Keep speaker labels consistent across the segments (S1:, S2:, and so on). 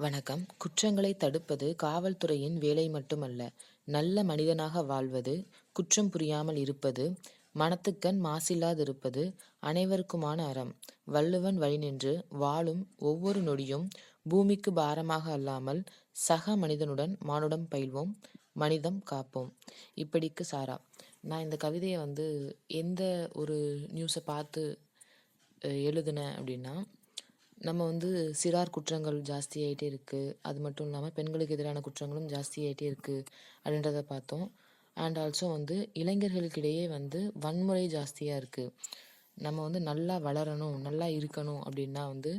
S1: வணக்கம். குற்றங்களை தடுப்பது காவல்துறையின் வேலை மட்டுமல்ல நல்ல மனிதனாக வாழ்வது குற்றம் புரியாமல் இருப்பது மனத்துக்கண் மாசில்லாதிருப்பது அனைவருக்குமான அறம். வள்ளுவன் வழிநின்று வாழும் ஒவ்வொரு நொடியும் பூமிக்கு பாரமாக அல்லாமல் சக மனிதனுடன் மானுடம் பயில்வோம் மனிதம் காப்போம். இப்படிக்கு சாரா. நான் இந்த கவிதையை வந்து எந்த ஒரு நியூஸை பார்த்து எழுதுனேன் அப்படின்னா நம்ம வந்து சிறார் குற்றங்கள் ஜாஸ்தியாயிட்டே இருக்குது அது மட்டும் இல்லாமல் பெண்களுக்கு எதிரான குற்றங்களும் ஜாஸ்தியாயிட்டே இருக்குது அப்படின்றத பார்த்தோம். அண்ட் ஆல்சோ வந்து இளைஞர்களுக்கிடையே வந்து வன்முறை ஜாஸ்தியாக இருக்குது நம்ம வந்து நல்லா வளரணும் நல்லா இருக்கணும் அப்படின்னா வந்து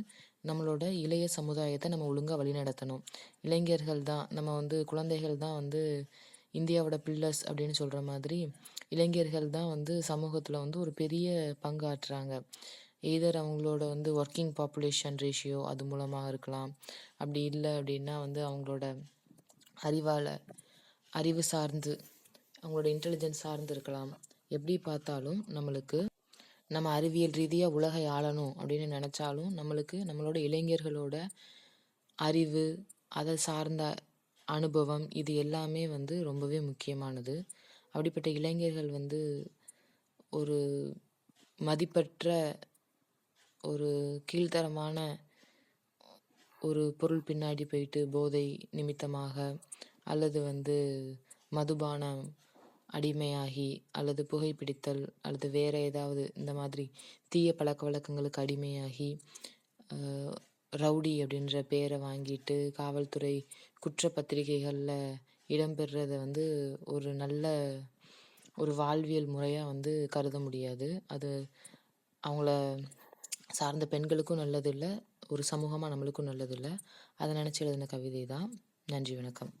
S1: நம்மளோட இளைய சமுதாயத்தை நம்ம ஒழுங்காக வழிநடத்தணும். இளைஞர்கள் தான் நம்ம வந்து குழந்தைகள் தான் வந்து இந்தியாவோட பில்லர்ஸ் அப்படின்னு சொல்கிற மாதிரி இளைஞர்கள் தான் வந்து சமூகத்தில் வந்து ஒரு பெரிய பங்காற்றுறாங்க. எய்தர் அவங்களோட வந்து ஒர்க்கிங் பாப்புலேஷன் ரேஷியோ அது மூலமாக இருக்கலாம். அப்படி இல்லை அப்படின்னா வந்து அவங்களோட அறிவால் அறிவு சார்ந்து அவங்களோட இன்டெலிஜென்ஸ் சார்ந்து இருக்கலாம். எப்படி பார்த்தாலும் நம்மளுக்கு நம்ம அறிவியல் ரீதியாக உலகை ஆளணும் அப்படின்னு நினச்சாலும் நம்மளுக்கு நம்மளோட இளைஞர்களோட அறிவு அதை சார்ந்த அனுபவம் இது எல்லாமே வந்து ரொம்பவே முக்கியமானது. அப்படிப்பட்ட இளைஞர்கள் வந்து ஒரு மதிப்பற்ற ஒரு கீழ்த்தரமான ஒரு பொருள் பின்னாடி போயிட்டு போதை நிமித்தமாக அல்லது வந்து மதுபானம் அடிமையாகி அல்லது புகைப்பிடித்தல் அல்லது வேறு ஏதாவது இந்த மாதிரி தீய பழக்க வழக்கங்களுக்கு அடிமையாகி ரவுடி அப்படின்ற பேரை வாங்கிட்டு காவல்துறை குற்றப்பத்திரிகைகளில் இடம்பெறத வந்து ஒரு நல்ல ஒரு வாழ்வியல் முறையாக வந்து கருத முடியாது. அது அவங்கள சார்ந்த பெண்களுக்கும் நல்லது இல்லை ஒரு சமூகமாக நம்மளுக்கும் நல்லது இல்லை அதை நினச்சி எழுதின கவிதை தான். நன்றி வணக்கம்.